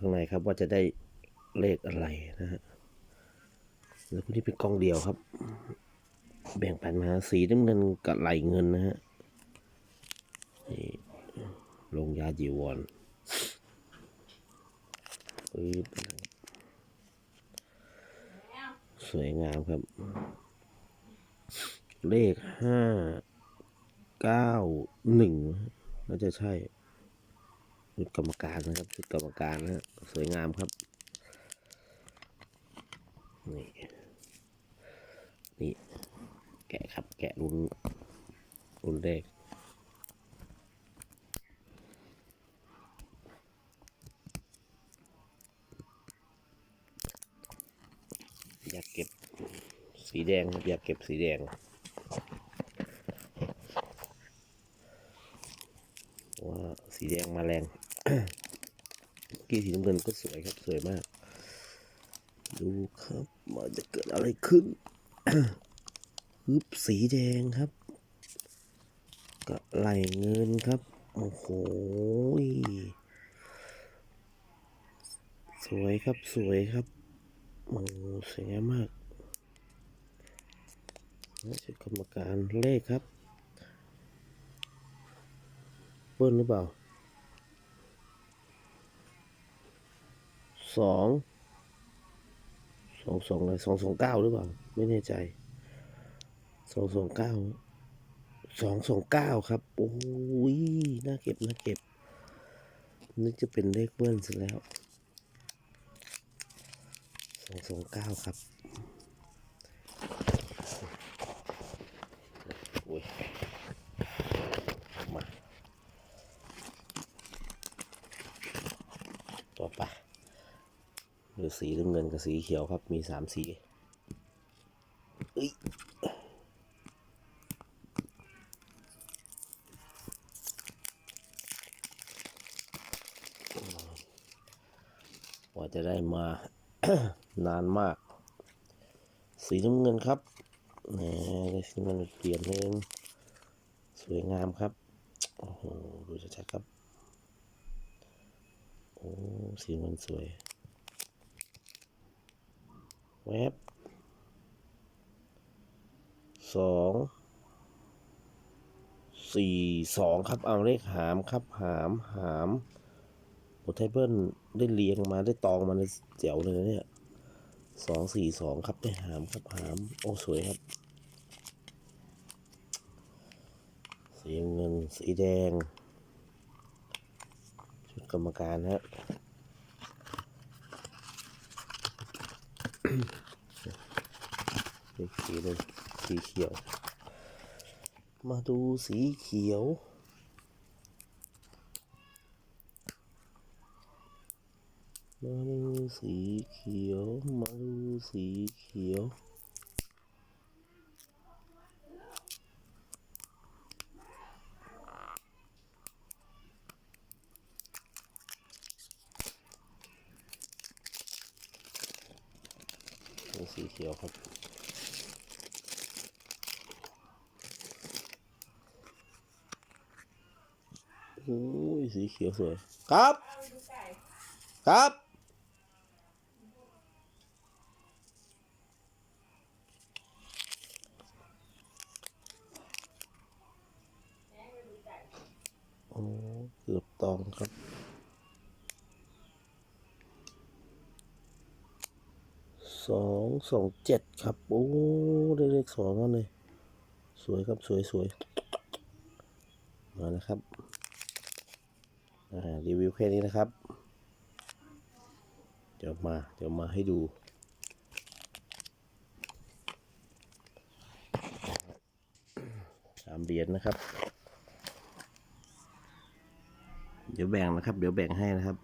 ข้างในครับว่าจะได้เลขอะไรนะฮะแล้วก็นี่เป็นกล้องเดียวครับ แบ่งปันมาสีน้ำเงินกับไหลเงินนะฮะนี่ลงยาจีวรปึ๊บสวยงามครับ เลขห้าเก้าหนึ่งน่าจะใช่ ชุดกรรมการนะครับ ชุดกรรมการนะฮะสวยงามครับ นี่ นี่ แกะครับ แกะรุ่นรุ่นเลขอยากเก็บสีแดงครับอยากเก็บสีแดง ว่าสีแดงมาแรง กี้สีน้ำเงินก็สวยครับ สวยมาก ดูครับว่าจะเกิดอะไรขึ้นฮึบสีแดงครับกระไหลเงินครับ โอ้โหสวยครับสวยครับโอ้สวยงามมากนี่คือกรรมการเลขครับ เปิ้ลหรือเปล่า สองสองสองอะไรสองสองเก้าหรือเปล่า ไม่แน่ใจสองสองเก้าสองสองเก้าครับ โอ้ยน่าเก็บน่าเก็บ นึกจะเป็นเลขเบิ้ลซะแล้วสองสองเก้าครับโอ้ยมาต่อไป หรือสีน้ำเงินกับสีเขียวครับ มีสามสีเอ้ยกว่าจะได้มานานมาก สีน้ำเงินครับแหมสีน้ำเงินเปลี่ยนเองสวยงามครับโอ้โหดูชัดๆครับ โอ้สีมันสวย แวบสองสี่สองครับ เอาเลขหามครับ หามหามโอไทเบิลได้เรียงมาได้ตองมาในเจ๋วเลยนะเนี่ยสองสี่สองครับได้หามครับหาม โอ้สวยครับ สีเงินสีแดง ชุดกรรมการฮะ อีกสีหนึ่งสีเขียว มาดูสีเขียว มาดูสีเขียว มาดูสีเขียวสีเขียวครับ โอ้ยสีเขียวสวย ครับ ครับ โอ้เกือบตองครับสองสองเจ็ดครับ โอ้ได้เลขสองแล้วเลย สวยครับสวยสวยมาแล้วครับ รีวิวแค่นี้นะครับ เดี๋ยวมาเดี๋ยวมาให้ดู สามเหรียญนะครับ เดี๋ยวแบ่งนะครับ เดี๋ยวแบ่งให้นะครับ